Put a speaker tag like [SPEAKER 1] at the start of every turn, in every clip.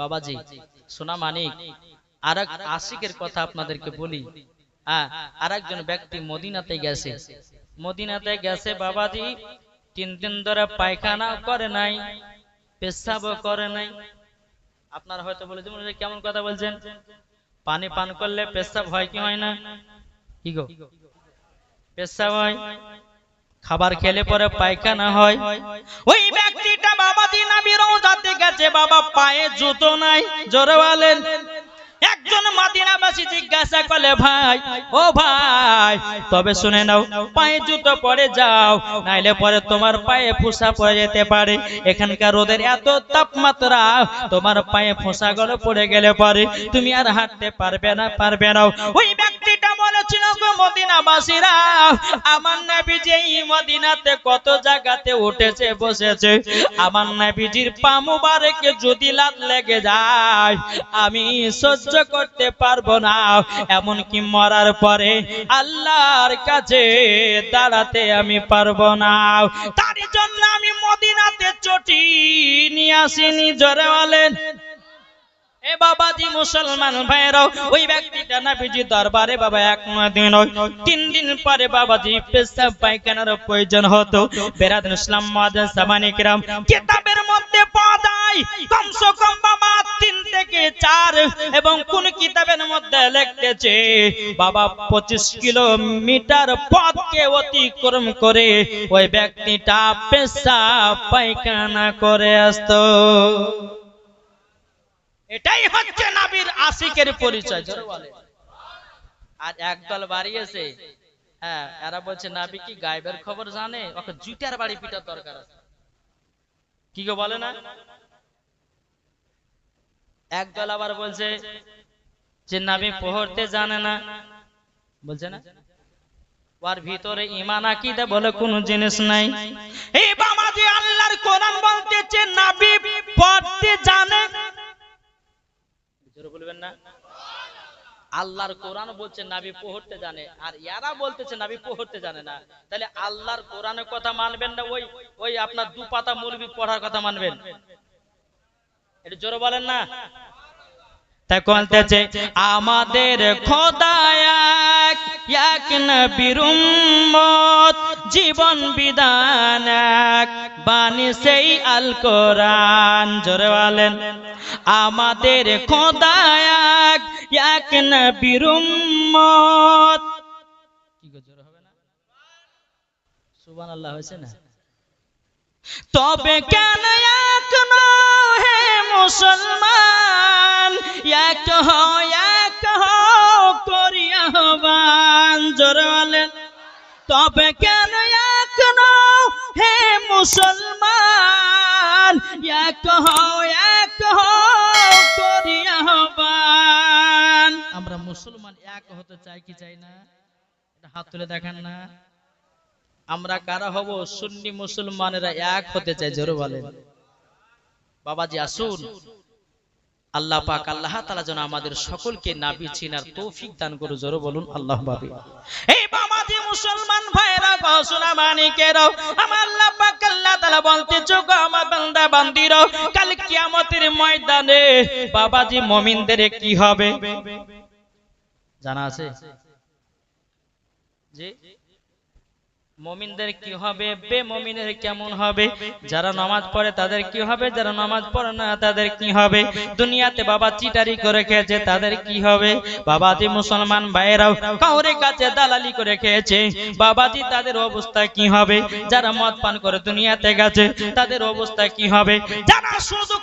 [SPEAKER 1] বাবাজি সোনা মানিক আর এক আশিকের কথা আপনাদেরকে বলি। হ্যাঁ আর একজন ব্যক্তি মদিনাতে গেছে। মদিনাতে গেছে বাবাজি তিন দিন ধরে পায়খানা করে নাই পেশাবও করে নাই। আপনারা হয়তো বলে যে কেমন কথা বলছেন? পানি পান করলে পেশাব হয় কি হয় না? কি গো? পেশাব হয়। খাবার খেলে পরে পায়খানা হয়। ওই ব্যক্তিটা বাবা দিন আমি রোজাতে গেছে বাবা পায়ে জুতো নাই। জোরে বলেন একজন মাদিনাবাসী জিজ্ঞাসা করলে, ভাই, ও ভাই, তবে শুনে নাও, পায়ে জুতো পরে যাও, নাইলে পরে তোমার পায়ে ফোসা পড়ে যেতে পারে। এখানকার রোদের এত তাপমাত্রা, তোমার পায়ে ফোসা গুলো পড়ে গেলে পরে তুমি আর হাঁটতে পারবে না পারবে না। ওই ব্যক্তিটা বলেছিল গো মদিনাবাসীরা। আমার নবী যে এই মদিনাতে কত জায়গাতে উঠেছে, বসেছে। আমার নবীজির পা মুবারকে যদি লাত লেগে যায়, আমি সহ্য করতে পারব না। এমনকি মরার পরে আল্লাহর কাছে দাঁড়াতে আমি পারব না। তার জন্য আমি মদিনাতে চটি নিয়ে আসিনি, জোরে বলেন। এ বাবাজি মুসলমান ভাইরাও ওই ব্যক্তিটা নবীজি দরবারে বাবা এক দিন তিন দিন পরে বাবাজি পেশাব পায়খানার প্রয়োজন হতো। বেরাদুল ইসলাম মাদান সামানি কিরাম কিতাবের মধ্যে পাওয়া যায়, কমসে কম বাবা থেকে চার এবং কোন কিতাবের মধ্যে লিখতেছে, বাবা, পঁচিশ কিলোমিটার পথকে অতিক্রম করে ওই ব্যক্তিটা পেশা পায়খানা করে আসতো। এটাই হচ্ছে নাবির আশিকের পরিচয়। আর একদল বাড়িয়েছে হ্যাঁ এরা বলছে, নাবি কি গায়েবের খবর জানে? ওকে জুতার বাড়ি পিটার দরকার আছে। কি গো বলে না? একদল আবার বলছে যে, নাবি পড়তে জানে না। বলছে না? ওর ভিতরে ইমান আকিদা বলে জিনিস নাই। এই আল্লাহর কোরআন বলতেছে, নাবি পড়তে জানে। বলবেন না? আল্লাহর কোরআন বলছে, নাবি জানে। আর ইয়ারা বলতেছে, নাবি জানে না। তাহলে আল্লাহর কোরআনের কথা মানবেন না? ওই ওই আপনার দু পাতা মুলবি পড়ার কথা মানবেন? এটা জোরে বলেন না। তাই বলতেছে আমাদের খোদা এক এক নবীর জীবন বিধান এক, বাণী সেই আল কোরআন। জোরে বলেন, আমাদের খোদা এক নবীর কি গো হবে না? সুবহানাল্লাহ হয়েছে না? তবে কেন এক হে মুসলমান? এক হও এক হও করিয়া হবান জোরে তবে কেন এক হে মুসলমান? এক হও এক করিয়া হবান আমরা মুসলমান এক হতে চাই কি চাই না? হাত তুলে দেখেন না। আমরা কারা হব? সুন্নি মুসলমানেরা এক হতে চাই, জোরে বলেন। বাবাজি, আসুন। আল্লাহ পাক, আল্লাহ তাআলা যেন আমাদের সকলকে নাবি চিনার তৌফিক দান করুন জোরে বলুন, আল্লাহ বাবে এই বাবাজি, মুসলমান ভাইরা গসনা মানিকেরও, আমার আল্লাহ পাক, আল্লাহ তাআলা বলতে চোখ আমার বান্দা, বান্দিরও, কাল কিয়ামতের ময়দানে বাবাজি, মুমিনদের কি হবে? জানা আছে? জি? মমিনদের কি হবে? বে মমিনের কেমন হবে? যারা নামাজ পড়ে তাদের কি হবে? যারা নামাজ পড়ে না তাদের কি হবে? দুনিয়াতে বাবা চিটারি করে খেয়েছে, তাদের কি হবে? বাবাজি মুসলমান ভাইয়েরাও কাউরে কাছে দালালি করে খেয়েছে। বাবাজি, তাদের অবস্থা কি হবে? যারা মদ পান করে দুনিয়াতে গেছে, তাদের অবস্থা কি হবে? যারা শুধু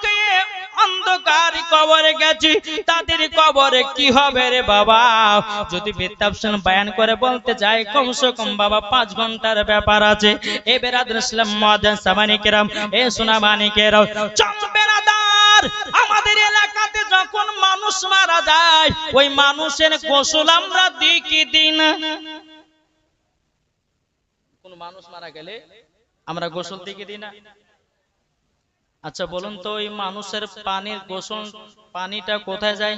[SPEAKER 1] অন্ধকার কবরে গেছি, তাদের কবরে কি হবে রে বাবা? যদি বিদ্যাপসন বায়ান করে বলতে যায়, কমসে কম বাবা পাঁচ ঘণ্টার ব্যাপার আছে। এ বেরাদুল ইসলাম মহাজান সামানিকেরাম এ সোনা মানিকেরাম আমাদের এলাকাতে যখন মানুষ মারা যায়, ওই মানুষের গোসল আমরা দিই কি দিই না কোন মানুষ মারা গেলে আমরা গোসল দিকে দিই না? আচ্ছা বলুন তো, ওই মানুষের পানির গোসল পানিটা কোথায় যায়?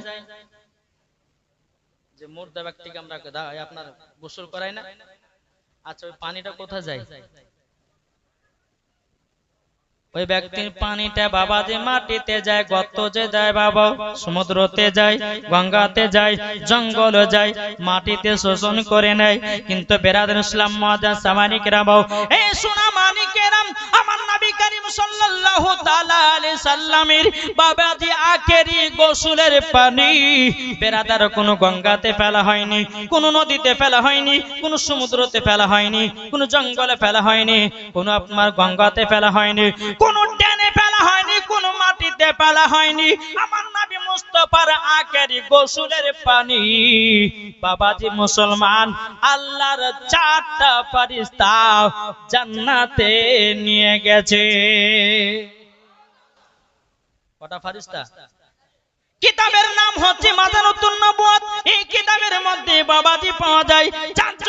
[SPEAKER 1] যে মুর্দা ব্যক্তিকে আমরা আপনার গোসল করাই না? আচ্ছা ওই পানিটা কোথায় যায়? ওই ব্যক্তির পানিটা বাবা যে মাটিতে যায় গত যে যায় বাবা সমুদ্রতে যায় গঙ্গাতে যায় জঙ্গল যায় মাটিতে শোষণ করে নেয়। কিন্তু বেরাদ ইসলাম মহাজান সামানিক বাবু এই সোনা মানিকেরাম করিম সাল্লাল্লাহু তাআলা আলাইহি সাল্লামের বাবাজি পানি। বেরাদার কোনো গঙ্গাতে ফেলা হয়নি, কোন নদীতে ফেলা হয়নি, কোন সমুদ্রতে ফেলা হয়নি, কোন জঙ্গলে ফেলা হয়নি, কোন আপনার গঙ্গাতে ফেলা হয়নি, কোন ড্যানে ফেলা হয়নি, কোন মাটিতে ফেলা হয়নি। আমার নবী মুস্তফার আখেরি গোসলের পানি। বাবাজি মুসলমান, আল্লাহর চারটা ফারিস্তা জান্নাতে নিয়ে গেছে। কটা ফারিস্তা কিতাবের নাম হচ্ছে মাদানুতুন নবুয়াত এই কিতাবের মধ্যে বাবাজি পাওয়া যায় চারজন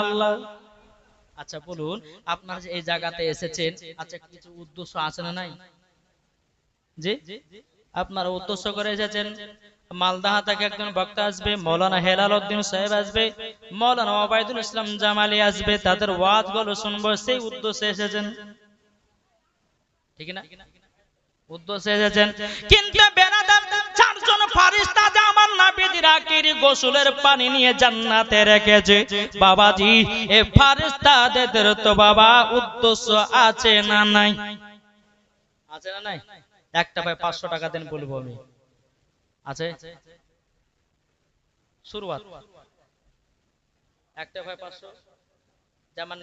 [SPEAKER 1] সুবহানাল্লাহ। আচ্ছা বলুন আপনারা যে এই জায়গাতে এসেছেন আচ্ছা কিছু উদ্দেশ্য আছে না নাই? জি? আপনারা উদ্দেশ্য করে এসেছেন মালদাহা থেকে একজন বক্তা আসবে মৌলানা হেলাল উদ্দিন সাহেব আসবে মৌলানা ওবায়দুল ইসলাম জামালি আসবে তাদের ওয়াজগুলো শুনব সেই উদ্দেশ্যে এসেছেন। ঠিক না? উদ্দেশ্যে এসেছেন। কিন্তু বেনাদার চারজন ফারিস্তা যে আমার নাবিদের আকির গোসলের পানি নিয়ে জান্নাতে রেখেছে। বাবাজি, এ তো বাবা উদ্দেশ্য আছে না নাই? আছে না নাই? একটা ভাই পাঁচশো টাকা দেন বলব আমি। আছে? শুরুয়াত। একটা ভাই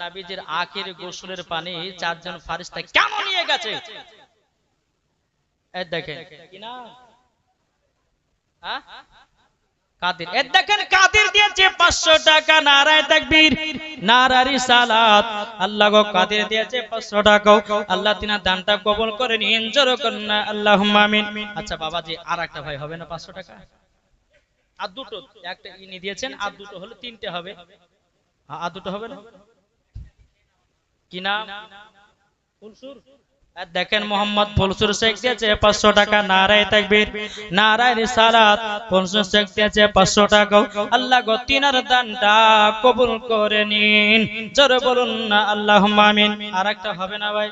[SPEAKER 1] নাবিজির গোসলের পানি চারজন ফারিস্তা কেন নিয়ে গেছে? দেখেন। কি না? কাদির? এ দেখেন কাদির দিয়েছে পাঁচশো টাকা নারায় তাকবীর নারারি সালাত আল্লাহ গো কাদির দিয়েছে পাঁচশো টাকা? আল্লাহ তিনা দানটা কবুল করে নিন জোর করুন না আল্লাহ আমিন। আচ্ছা বাবাজি আর একটা ভাই হবে না পাঁচশো টাকা? আর দুটো একটা ইনি দিয়েছেন আর দুটো হলে তিনটে হবে। আর দুটো হবে না? কি নাম? ফুলসুর আর দেখেন মোহাম্মদ ফুলসুর শেখ দিয়েছে পাঁচশো টাকা নারায় তাকবীর, নারায় রিসালাত, ফুলসুর শেখ দিয়েছে পাঁচশো টাকা আল্লাহ গো তিনার দানটা কবুল করে নিন। জোরে বলুন না আল্লাহ আমিন। আর একটা হবে না ভাই?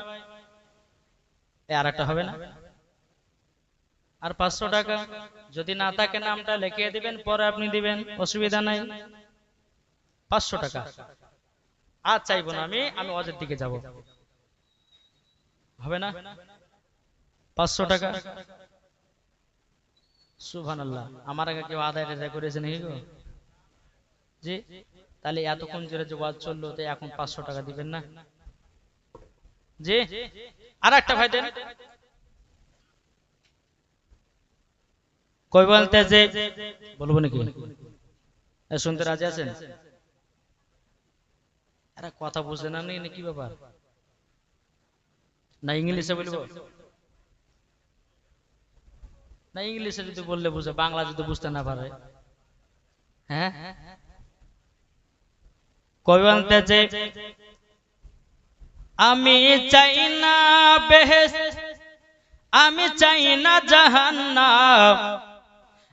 [SPEAKER 1] আর একটা হবে না? আর পাঁচশো টাকা? যদি না থাকে নামটা লিখিয়ে দিবেন, পরে আপনি দিবেন, অসুবিধা নাই। পাঁচশো টাকা। আর চাইব না আমি আমি অজের দিকে যাব। হবে না? পাঁচশো টাকা? সুভান আল্লাহ আমার আগে কেউ আদায় রেজা করেছে নাকি গো? জি? তাহলে এতক্ষণ জোরে যে ওয়াজ চলল, তো এখন পাঁচশো টাকা দিবেন না? জি? আর একটা ভাই দেন। কই বলতে যে বলব নাকি? শুনতে রাজি আছেন? এরা কথা বুঝে না, নি কি ব্যাপার? না ইংলিশে বলব? না ইংলিশে যদি বললে বুঝে, বাংলা যদি বুঝতে না পারে। হ্যাঁ? কবি বলতেছে আমি চাই না বেহেস আমি চাই না জাহান্নাম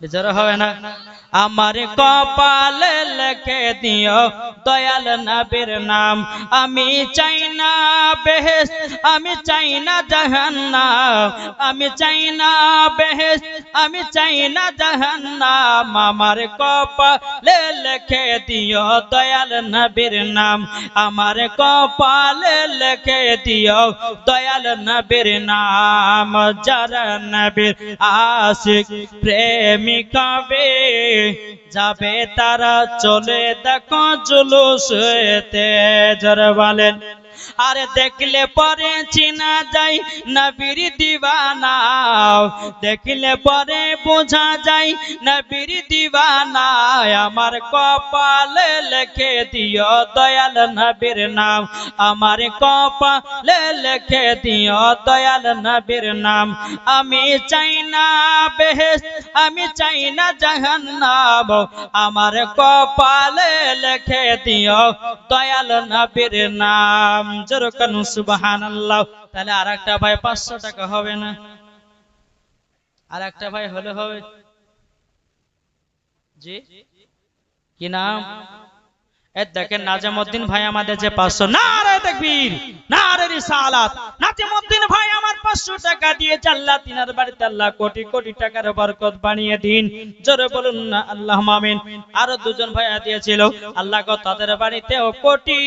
[SPEAKER 1] বেচার হবে না। আমার কপালে লিখে দিও, দয়াল নবীর নাম। আমি চাই না বেহেস আমি চাই না জাহান্নাম। আমি চাই না বেহেস আমি চাই না জাহান্নাম। আমার কপালে লিখে দিও, দয়াল নবীর নাম। আমার কপালে লিখে দিও, দয়াল নবীর নাম। যারা নবীর আশিক প্রেমিকা বে যাবে তারা চলে দেখো জুলুস তেজর জোরে বলেন। আরে দেখলে পরে চিনা যায়, নবীর দিবানা। দেখলে পরে বোঝা যায়, নবীর দিবানা। আমার কপালে লিখে দিও দয়াল নবীর নাম। আমার কপালে লিখে দিও দয়াল নবীর নাম। আমি চাই না বেহেস আমি চাই না জাহান্নাম। আমার কপালে লিখে দিও দয়াল নবীর নাম। যেরকম সুবহানাল্লাহ। তাহলে আর একটা ভাই পাঁচশো টাকা হবে না? আর একটা ভাই হলে হবে? জি? কি নাম? দেখেন নাজামুদ্দিন ভাই আমাদের যে পাঁচশো না রে দেখবীর না রে রিসালাত। নাজামুদ্দিন ভাই আমার পাঁচশো টাকা দিয়ে আল্লাহ তিনার বাড়িতে আল্লাহ কোটি কোটি টাকার বরকত বানিয়ে দিন। জোরে বলুন না আল্লাহ মামিন আরও দুজন ভাইয়া দিয়েছিল আল্লাহ গো তাদের বাড়িতেও কোটি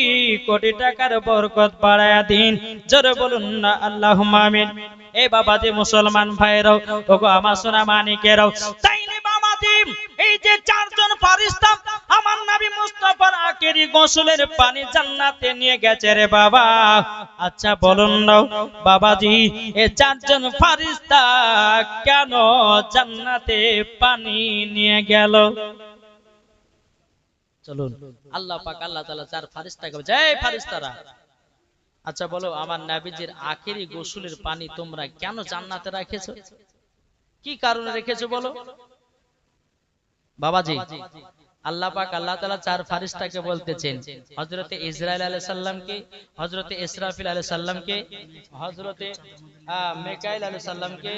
[SPEAKER 1] কোটি টাকার বরকত বাড়ায়া দিন। জোরে বলুন না আল্লাহ মামিন এ বাবা যে মুসলমান ভাইরাও ওগো আমার সোনা মানিকেরাও তাই এই যে চারজন ফারিস্তা আমার নবী মুস্তাফার আখেরি গোসলের পানি জান্নাতে নিয়ে গেছে রে বাবা। আচ্ছা বলুন না, বাবাজি এই চারজন ফারিস্তা কেন জান্নাতে পানি নিয়ে গেল? চলুন, আল্লাহ পাক, আল্লাহ তাআলা চার ফারিস্তাকে জয় ফারিস্তারা আচ্ছা বলো, আমার নাবিজির আখেরি গোসলের পানি তোমরা কেন জান্নাতে রাখেছো? কি কারণে রেখেছো বলো? বাবাজি আল্লাহ পাক আল্লাহ তাআলা চার ফারিস্তাকে বলতেছেন, হযরতে ইসরাইল আলাইহিস সালামকে হযরতে ইসরাফিল আলাইহিস সালামকে হযরতে মেকাইল আলাইহিস সালামকে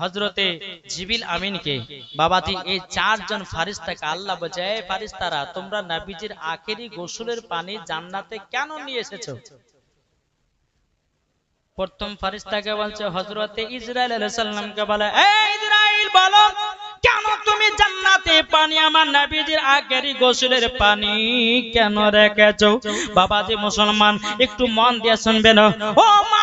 [SPEAKER 1] হযরতে জিবিল আমিনকে বাবাজি, এই চারজন ফারিস্তাকে আল্লাহ এই ফারিস্তারা, তোমরা নবীজির আখেরি গোসলের পানি জান্নাতে কেন নিয়ে এসেছ? প্রথম ফারিস্তাকে বলছে, হযরতে ইসরাইল আলাইহিস সালামকে বলে এই বলো কেন তুমি জান্নাতে পানি? আমার নাবিজির আগেরই গোসলের পানি কেন রেখেছো? বাবাজি মুসলমান, একটু মন দিয়ে শুনবেন। ও মা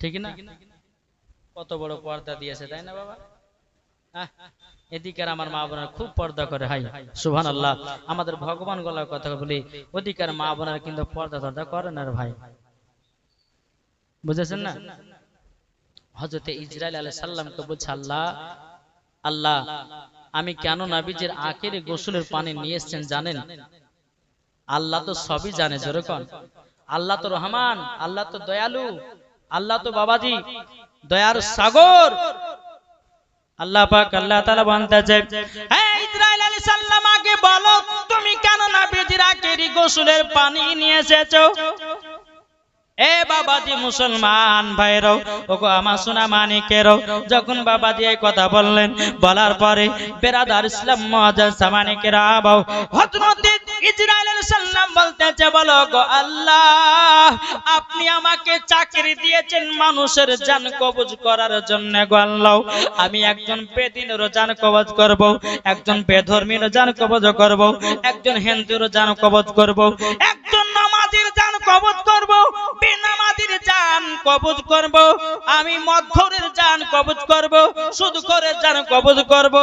[SPEAKER 1] ঠিক না? কত বড় পর্দা দিয়েছে, তাই না বাবা? এদিকের আমার মা বোনেরা খুব পর্দা করে, হাই সুবহান আল্লাহ আমাদের ভগবান গলার কথা বলি, ওদিকের মা বোনেরা কিন্তু পর্দা টর্দা করে না ভাই। বুঝেছেন না? হজরতে ইসরায়েল আলাই সাল্লামকে বলছে, আল্লাহ আল্লাহ, আমি কেন নাবিজের আখের গোসলের পানি নিয়ে এসছেন জানেন? আল্লাহ তো সবই জানে, যেরকম। আল্লাহ তো রহমান, আল্লাহ তো দয়ালু। আল্লাহ তো বাবাজি, দয়ার সাগর। আল্লাহ পাক, আল্লাহ তাআলা বলতেছে হে ইসরাইল আলাইহিস সালাম, আগে বলো, তুমি কেন নবীজির আখেরি গোসলের পানি নিয়ে এসেছ? এ বাবাজি মুসলমান ভাইরাও ওগো আমার সোনা মানিকেরও, যখন বাবাজি এই কথা বললেন, বলার পরে বেরাদার ইসলাম মহাজান সামানিকেরা আবাও হযরত ইসরাইল আলাইহিস সালাম বলতেছে, বলো গো আল্লাহ, আপনি আমাকে চাকরি দিয়েছেন মানুষের জান কবজ করার জন্য গো আল্লাহ। আমি একজন জান কবজ করব, একজন বেধর্মীর জান কবজ করব, একজন হিন্দুর জান কবজ করব, একজন নামাজির জান কবজ করব, বেনামাজির জান কবজ করব, আমি মধ্যরের জান কবজ করব শুধু জান কবজ করব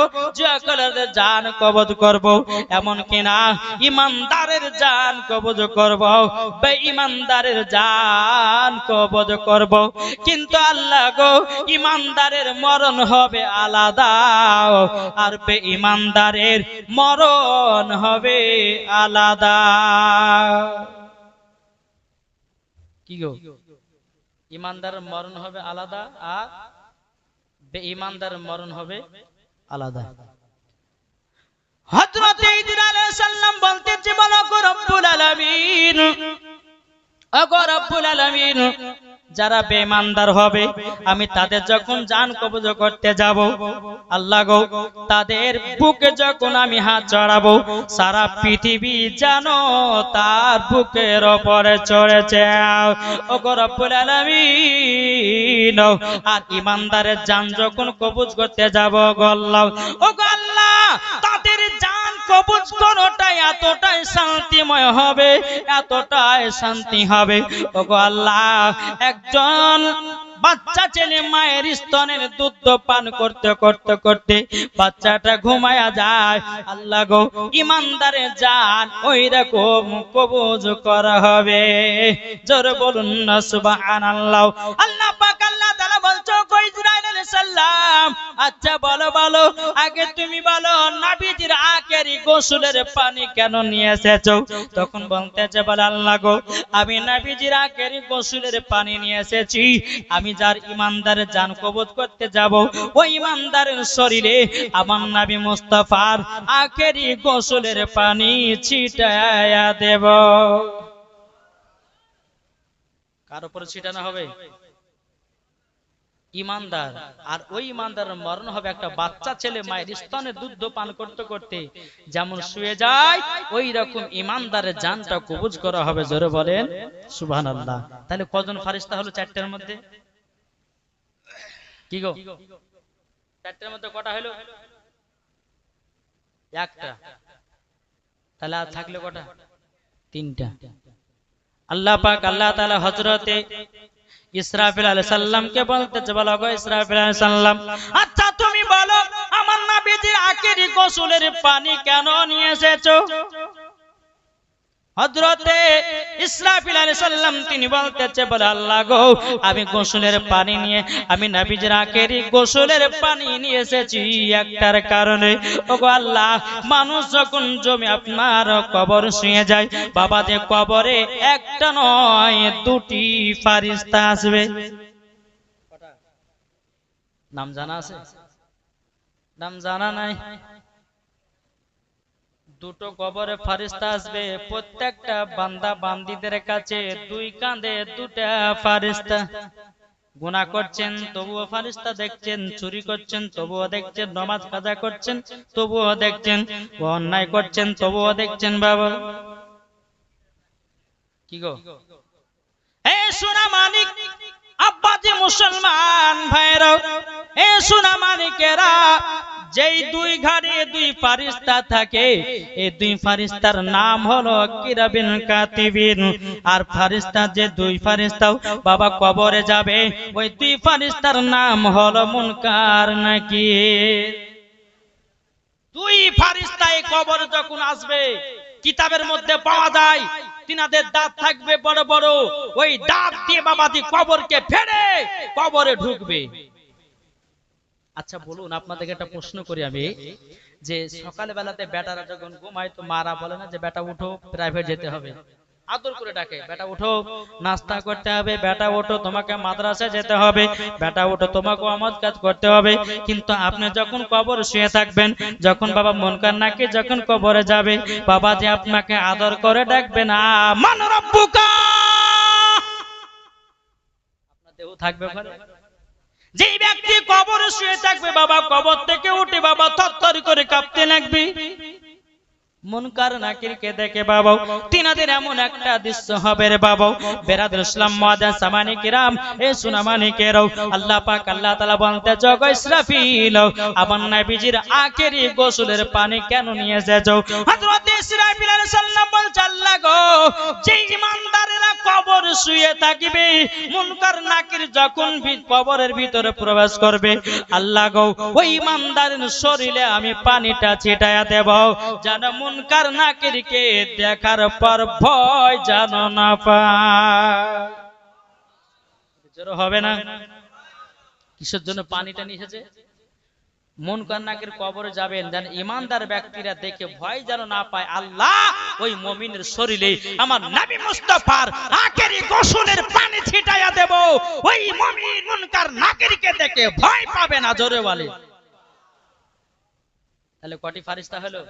[SPEAKER 1] জান কবজ করব। এমন কিনা ইমানদারের জান কবজ করব, বেঈমানদারের জান কবজ করব। কিন্তু আল্লাহ গো, ইমানদারের মরণ হবে আলাদা, আর বেঈমানদারের মরণ হবে আলাদা। কি গো? ইমানদারের মরণ হবে আলাদা, আর বেঈমানদারের মরণ হবে আলাদা। হযরত ইদ্রিস আলাইহিস সালাম বলতেছে বলো রব্বুল আলামিন যারা বেমানদার হবে, আমি তাদের যখন জান কবজ করতে যাব, আল্লাহ গো, তাদের বুকে যখন আমি হাত চড়াবো সারা পৃথিবী জানো তার বুকের ওপরে চড়েছে। আর ইমানদারের জান যখন কবজ করতে যাব গল্লাহ ও গল্লা তাদের জান কবজ করাটাই এতটাই শান্তিময় হবে, এতটাই শান্তি হবে। আল্লাহ, একজন বাচ্চা ছেলে মায়ের স্তনের দুধ পান করতে করতে করতে বাচ্চাটা ঘুমায়া যায়। আল্লাহ গো, ইমানদারে যান ওই রকম কবজ করা হবে। জোর বলুন না সুবহানাল্লাহ। আল্লাহ পাক গোসলের পানি কেন নিয়ে এসেছ? তখন বলতেছে, বলে আল্লাহ গো, আমি নাবিজির আখেরি গোসলের পানি নিয়ে এসেছি। আমি যার ইমানদারের জান কবজ করতে যাব, ওই ইমানদারের শরীরে আমার নাবি মুস্তাফার আখেরি গোসলের পানি ছিটায়া দেব। কার উপরে ছিটানো হবে? ইমানদার। আর ওই ইমানদারের মরণ হবে একটা বাচ্চা ছেলে, মায়ের স্তনে দুধ পান করতে করতে। যেমন শুয়ে যায়, ওই রকম ইমানদারের জানটা কবুজ করা হবে, জোরে বলেন। সুবহান আল্লাহ তাহলে কজন ফারিস্তা হলো চারটার মধ্যে? কি গো? চারটার মধ্যে কটা হলো? একটা। তাহলে আর থাকলে কটা? তিনটা। আল্লাহ পাক, আল্লাহ তাআলা হযরতে ইসরাফিল আলাইহিস সালামকে বলতে বলো গো ইসরাফিল আলাইহিস সাল্লাম আচ্ছা তুমি বলো, আমার নবীজির আখেরি গোসলের পানি কেন নিয়ে এসেছ? হযরতে ইসরাফিল আলাইহিস সালাম তিনি বলতেছে, বলে আল্লাহ গো, আমি গোসলের পানি নিয়ে, আমি নবীজির আখেরি গোসলের পানি নিয়ে এসেছি একটার কারণে। ওগো আল্লাহ, মানুষ যখন জমি আপনার কবর শুয়ে যায় বাবা যে কবরে একটা নয়, দুটি ফারিস্তা আসবে। নাম জানা আছে? নাম জানা নাই? দুটো কবরে ফারিস্তা আসবে, প্রত্যেকটা বান্দা বান্দিদের কাছে দুই কাঁধে দুটা ফারিস্তা। গুনাহ করছেন, তবুও ফারিস্তা দেখছেন, চুরি করছেন, তবুও দেখছেন, নমাজ কাজা করছেন, তবুও দেখছেন, অন্যায় করছেন, তবুও দেখছেন বাবা। কি গো? সোনা মানিক, আব্বাজি মুসলমান ভাইরা এ সোনা মানিকেরা যেই দুই ঘাড়ে দুই ফারিস্তা থাকে, এই দুই ফারিস্তার নাম হলো কিরাবিন কাতিবিন। আর ফারিস্তা যে দুই ফারিস্তাও বাবা কবরে যাবে, ওই দুই ফারিস্তার নাম হলো মুনকার নাকি। দুই ফারিস্তা এই কবর যখন আসবে, কিতাবের মধ্যে পাওয়া যায়, তিনাদের দাঁত থাকবে বড় বড়, ওই দাঁত দিয়ে বাবাদি কবরকে ফেড়ে কবরে ঢুকবে। আচ্ছা বলুন আপনাদেরকে একটা প্রশ্ন করি আমি যে সকাল বেলাতে বেটারা যখন ঘুমায় তো মারা বলে না যে বেটা উঠো প্রাইভেট যেতে হবে। আদর করে ডাকে বেটা উঠো নাস্তা করতে হবে বেটা ওঠো তোমাকে মাদ্রাসায় যেতে হবে বেটা ওঠো তোমাকেও আমার কাজ করতে হবে কিন্তু আপনি যখন কবর শুয়ে থাকবেন যখন বাবা মন নাকি যখন কবরে যাবে বাবা যে আপনাকে আদর করে ডাকবে না মান রব্বুকা। আপনার দেহ থাকবে ওখানে যে ব্যক্তি কবরে শুয়ে থাকবে বাবা কবর থেকে উঠে বাবা থরথর করে কাঁপতে লাগবে। মুনকার নাকিরকে দেখে বাবা তিনাদের এমন একটা দৃশ্য হবে রে বাবা বেরাদুল ইসলাম মাদান সামানি কিরাম, এ সুনামানি কেরাও আল্লাহ পাক, আল্লাহ তাআলা বলতে, জগ ইসরাফিল, আমার নবীজির আখেরি গোসলের পানি কেন নিয়ে এসেছ? হযরত ইসরাফিল আলাইহিস সালাম বলছে, আল্লাহ গো যে ইমানদারেরা কবর শুয়ে থাকিবে মুনকার নাকির যখন কবরের ভিতরে প্রবেশ করবে, আল্লাহ গো, ওই ইমানদারের শরীরে আমি পানিটা ছিটায়া দেব। যেন মুনকার নাকিরকে দেখার পর ভয় যেন না পায় হবে না? কিসের জন্য পানিটা নিয়ে এসেছে? মন কন্যাকের কবরে যাবেন। যেন ইমানদার ব্যক্তিরা দেখে ভয় যেন না পায়, আল্লাহ ওই মমিনের শরীরে আমার নবী মুস্তাফার আখেরি গোসলের পানি ছিটাইয়া দেব। ওই মমিন মুনকার নাকিরকে দেখে ভয় পাবে না, জোরে বলে। তাহলে কটি ফারিস্তা হলো?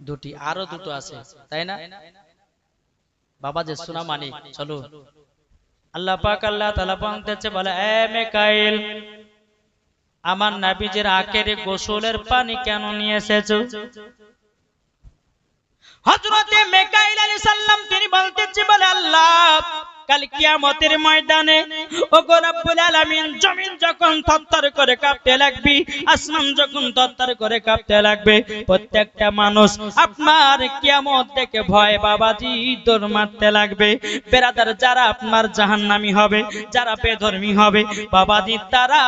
[SPEAKER 1] দুটি আরও দুটো আছে তাই না? বাবা যে সোনা মানিক চলো। আল্লাহ পাক আল্লাহ তাআলা বলতেছে বলে এ মেকাইল আমার নাবিজের আখের গোসলের পানি কেন নিয়ে এসেছ? হযরতে মেকাইল আলাইহিস সালাম তিনি বলতেছে বলে আল্লাহ আপনার দেখে হবে, যারা বেধর্মী হবে, বাবাজি তারা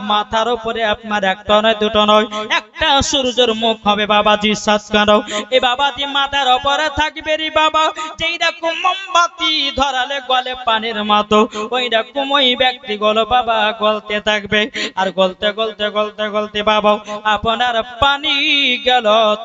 [SPEAKER 1] মাথার উপরে আপনার একটা নয়, দুটো নয়, একটা সূর্যের মুখ হবে বাবাজি সাতকানো এ বাবাজি মাথার উপরে থাকবে রে বাবা, যেই রকম মোমবাতি ধরালে গলে পানির মতো ওইটা কুমই ব্যক্তি গলো বাবা গলতে থাকবে। আর গলতে গলতে গলতে গলতে বাবা আপনার পানি গেল